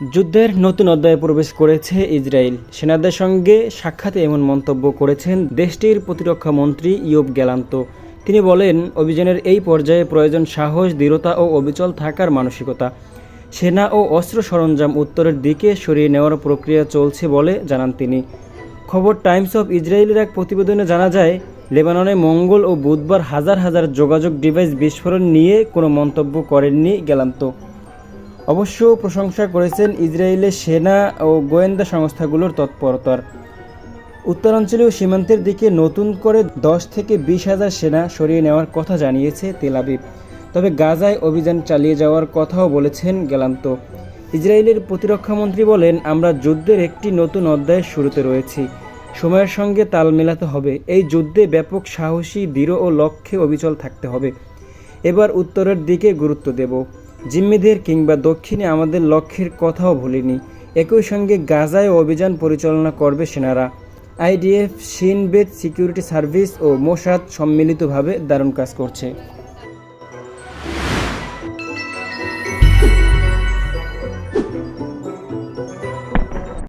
যুদ্ধের নতুন অধ্যায়ে প্রবেশ করেছে ইসরায়েল। সেনাদের সঙ্গে সাক্ষাতে এমন মন্তব্য করেছেন দেশটির প্রতিরক্ষা মন্ত্রী ইয়োব গ্যালান্ত। তিনি বলেন, অভিযানের এই পর্যায়ে প্রয়োজন সাহস, দৃঢ়তা ও অবিচল থাকার মানসিকতা। সেনা ও অস্ত্র সরঞ্জাম উত্তরের দিকে সরিয়ে নেওয়ার প্রক্রিয়া চলছে বলে জানান তিনি। খবর টাইমস অফ ইসরায়েলের এক প্রতিবেদনে জানা যায়, লেবাননে মঙ্গল ও বুধবার হাজার হাজার যোগাযোগ ডিভাইস বিস্ফোরণ নিয়ে কোনো মন্তব্য করেননি গ্যালান্ত। অবশ্য প্রশংসা করেছেন ইসরায়েলের সেনা ও গোয়েন্দা সংস্থাগুলোর তৎপরতার। উত্তরাঞ্চলীয় সীমান্তের দিকে নতুন করে দশ থেকে বিশ হাজার সেনা সরিয়ে নেওয়ার কথা জানিয়েছে তেলাবিব তবে গাজায় অভিযান চালিয়ে যাওয়ার কথাও বলেছেন গেলান্ত। ইসরায়েলের প্রতিরক্ষামন্ত্রী বলেন, আমরা যুদ্ধের একটি নতুন অধ্যায়ের শুরুতে রয়েছি। সময়ের সঙ্গে তাল মেলাতে হবে। এই যুদ্ধে ব্যাপক সাহসী, দৃঢ় ও লক্ষ্যে অবিচল থাকতে হবে। এবার উত্তরের দিকে গুরুত্ব দেব। জিম্মিদের কিংবা দক্ষিণে আমাদের লক্ষ্যের কথাও ভুলিনি। একই সঙ্গে গাজায় অভিযান পরিচালনা করবে সেনারা। IDF, Shin Bet security service ও মোসাদ সম্মিলিতভাবে দারুণ কাজ করছে।